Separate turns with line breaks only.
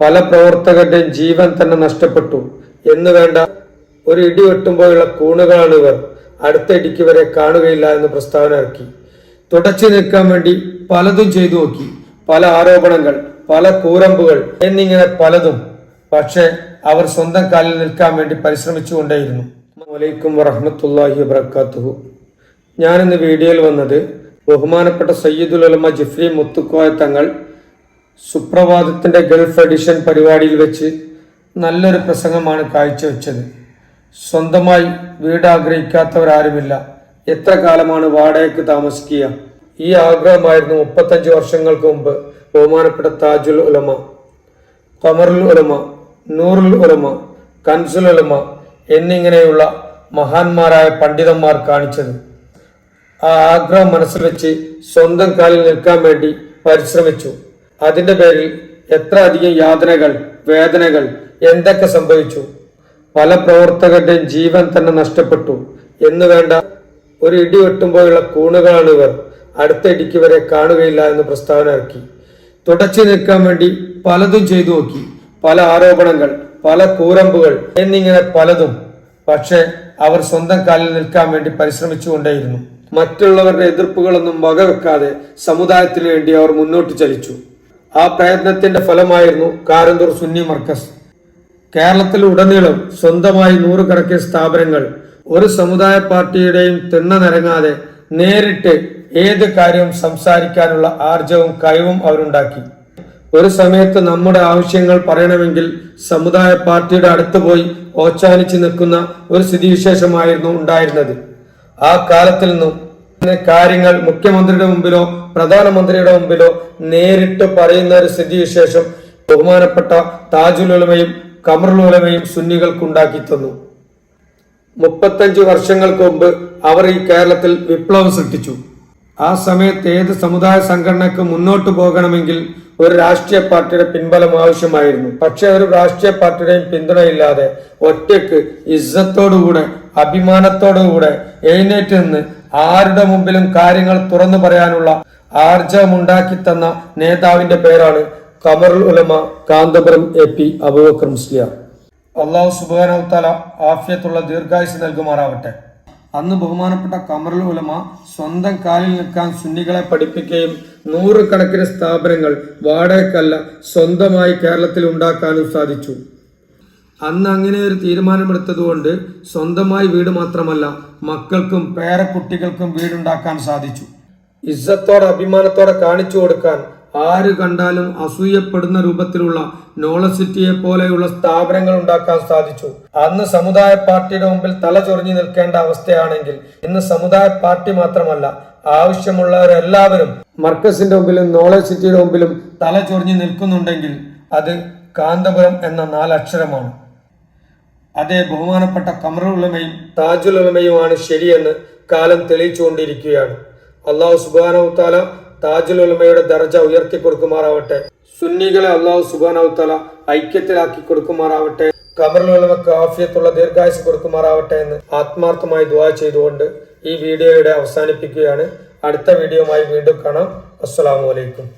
പല പ്രവർത്തകരുടെയും ജീവൻ തന്നെ നഷ്ടപ്പെട്ടു. എന്ന് വേണ്ട ഒരു ഇടി വെട്ടുമ്പോഴുള്ള കൂണുകളാണ് ഇവർ. അടുത്ത ഇടിക്ക് വരെ കാണുകയില്ല എന്ന് പ്രസ്താവന ഇറക്കി. തുടച്ചു നിൽക്കാൻ വേണ്ടി പലതും ചെയ്തു നോക്കി. പല ആരോപണങ്ങൾ പല കൂറമ്പുകൾ എന്നിങ്ങനെ പലതും. പക്ഷേ അവർ സ്വന്തം കാലിൽ നിൽക്കാൻ വേണ്ടി പരിശ്രമിച്ചുകൊണ്ടേയിരുന്നു വലൈക്കും വറഹമത്തല്ലാഹി വബർക്കാത്തുഹു ഞാനിന്ന് വീഡിയോയിൽ വന്നത് ബഹുമാനപ്പെട്ട സയ്യിദുൽ ഉലമ ജിഫ്രി മുത്തുക്കോയ തങ്ങൾ സുപ്രഭാതത്തിന്റെ ഗൾഫ് എഡിഷൻ പരിപാടിയിൽ വെച്ച് നല്ലൊരു പ്രസംഗമാണ് കാഴ്ചവെച്ചത്. സ്വന്തമായി വീട് ആഗ്രഹിക്കാത്തവരാരുമില്ല എത്ര കാലമാണ് വാടകയ്ക്ക് താമസിക്കുക? ഈ ആഗ്രഹമായിരുന്നു മുപ്പത്തഞ്ച് വർഷങ്ങൾക്ക് മുമ്പ് ബഹുമാനപ്പെട്ട താജുൽ ഉലമ കമറുൽ ഉലമ നൂറുൽ ഉലമ കൻസുൽ ഉലമ എന്നിങ്ങനെയുള്ള മഹാന്മാരായ പണ്ഡിതന്മാർ കാണിച്ചത്. ആ ആഗ്രഹം മനസ്സിൽ വെച്ച് സ്വന്തം കാലിൽ നിൽക്കാൻ വേണ്ടി പരിശ്രമിച്ചു. അതിന്റെ പേരിൽ എത്ര അധികം യാതനകൾ വേദനകൾ എന്തൊക്കെ സംഭവിച്ചു? പല പ്രവർത്തകരുടെയും ജീവൻ തന്നെ നഷ്ടപ്പെട്ടു. എന്ന് വേണ്ട ഒരു ഇടി വെട്ടുമ്പോഴുള്ള കൂണുകളാണ് ഇവർ. അടുത്ത ഇടിക്ക് വരെ കാണുകയില്ല എന്ന് പ്രസ്താവന ഇറക്കി. തുടച്ചു നിൽക്കാൻ വേണ്ടി പലതും ചെയ്തു നോക്കി. പല ആരോപണങ്ങൾ പല കൂരമ്പുകൾ എന്നിങ്ങനെ പലതും. പക്ഷേ അവർ സ്വന്തം കാലിൽ നിൽക്കാൻ വേണ്ടി പരിശ്രമിച്ചുകൊണ്ടേയിരുന്നു മറ്റുള്ളവരുടെ എതിർപ്പുകളൊന്നും വകവെക്കാതെ സമുദായത്തിന് വേണ്ടി അവർ മുന്നോട്ട് ചലിച്ചു. ആ പ്രയത്നത്തിന്റെ ഫലമായിരുന്നു കാരന്തൂർ സുന്നി മർക്കസ്. കേരളത്തിൽ ഉടനീളം സ്വന്തമായി നൂറുകണക്കിന് സ്ഥാപനങ്ങൾ ഒരു സമുദായ പാർട്ടിയുടെയും തിണ്ണ നേരിട്ട് ഏത് കാര്യവും സംസാരിക്കാനുള്ള ആർജവും കഴിവും അവരുണ്ടാക്കി. ഒരു സമയത്ത് നമ്മുടെ ആവശ്യങ്ങൾ പറയണമെങ്കിൽ സമുദായ പാർട്ടിയുടെ അടുത്ത് പോയി ഓച്ചാനിച്ച് നിൽക്കുന്ന ഒരു സ്ഥിതിവിശേഷമായിരുന്നു ഉണ്ടായിരുന്നത്. ആ കാലത്തിൽ നിന്നും കാര്യങ്ങൾ മുഖ്യമന്ത്രിയുടെ മുമ്പിലോ പ്രധാനമന്ത്രിയുടെ മുമ്പിലോ നേരിട്ട് പറയുന്ന ഒരു സ്ഥിതിവിശേഷം ബഹുമാനപ്പെട്ട താജുൽ ഉലമയും കമറുൽ ഉലമയും സുന്നികൾക്കുണ്ടാക്കി തന്നു. മുപ്പത്തഞ്ച് വർഷങ്ങൾക്ക് മുമ്പ് അവർ ഈ കേരളത്തിൽ വിപ്ലവം സൃഷ്ടിച്ചു. ആ സമയത്ത് ഏത് സമുദായ സംഘടനക്ക് മുന്നോട്ട് പോകണമെങ്കിൽ ഒരു രാഷ്ട്രീയ പാർട്ടിയുടെ പിൻബലം ആവശ്യമായിരുന്നു. പക്ഷേ ഒരു രാഷ്ട്രീയ പാർട്ടിയുടെയും പിന്തുണയില്ലാതെ ഒറ്റയ്ക്ക് ഇസ്സത്തോടുകൂടെ അഭിമാനത്തോടുകൂടെ എഴുന്നേറ്റ് നിന്ന് ആരുടെ മുമ്പിലും കാര്യങ്ങൾ തുറന്നു പറയാനുള്ള ആർജവമുണ്ടാക്കി തന്ന നേതാവിന്റെ പേരാണ് കമറുൽ ഉലമ കാന്തപുരം എ പി അബൂബക്കർ മുസ്ലിയ അള്ളാഹു സുബാനവത്താല ആഫിയത്തുള്ള ദീർഘായുസ് നൽകുമാറാവട്ടെ. അന്ന് ബഹുമാനപ്പെട്ട കമറുൽ ഉലമ സ്വന്തം കാലിൽ നിൽക്കാൻ സുന്നികളെ പഠിപ്പിക്കുകയും നൂറുകണക്കിന് സ്ഥാപനങ്ങൾ വാടകയ്ക്കല്ല സ്വന്തമായി കേരളത്തിൽ ഉണ്ടാക്കാനും സാധിച്ചു. അന്ന് അങ്ങനെ ഒരു തീരുമാനമെടുത്തതുകൊണ്ട് സ്വന്തമായി വീട് മാത്രമല്ല മക്കൾക്കും പേരക്കുട്ടികൾക്കും വീടുണ്ടാക്കാൻ സാധിച്ചു. ഇസ്സത്തോടെ അഭിമാനത്തോടെ കാണിച്ചു കൊടുക്കാൻ ആര് കണ്ടാലും അസൂയപ്പെടുന്ന രൂപത്തിലുള്ള നോളസിറ്റിയെ പോലെയുള്ള സ്ഥാപനങ്ങൾ ഉണ്ടാക്കാൻ സാധിച്ചു. അന്ന് സമുദായ പാർട്ടിയുടെ മുമ്പിൽ തല ചൊറിഞ്ഞു നിൽക്കേണ്ട അവസ്ഥയാണെങ്കിൽ ഇന്ന് സമുദായ പാർട്ടി മാത്രമല്ല ആവശ്യമുള്ളവരെല്ലാവരും മർക്കസിന്റെ മുമ്പിലും നോളജ് സിറ്റിയുടെ മുമ്പിലും തല ചൊറിഞ്ഞു നിൽക്കുന്നുണ്ടെങ്കിൽ അത് കാന്തപുരം എന്ന നാലക്ഷരമാണ്. അതേ ബഹുമാനപ്പെട്ട കമറുലമയും താജുലമയുമാണ് ശരിയെന്ന് കാലം തെളിയിച്ചുകൊണ്ടിരിക്കുകയാണ്. അള്ളാഹു സുബാനവുത്താല താജുൽ ഉലമയുടെ ദർജ ഉയർത്തി കൊടുക്കുമാറാവട്ടെ. സുന്നികളെ അള്ളാഹു സുബാനവുത്താല ഐക്യത്തിലാക്കി കൊടുക്കുമാറാവട്ടെ. കമറുൽ ഉലമക്ക് ആഫിയത്തുള്ള ദീർഘായുസ് കൊടുക്കുമാറാവട്ടെ എന്ന് ആത്മാർത്ഥമായി ദുവാ ചെയ്തുകൊണ്ട് ഈ വീഡിയോയുടെ അവസാനിപ്പിക്കുകയാണ്. അടുത്ത വീഡിയോയുമായി വീണ്ടും കാണാം. അസ്സാം അലൈക്കും.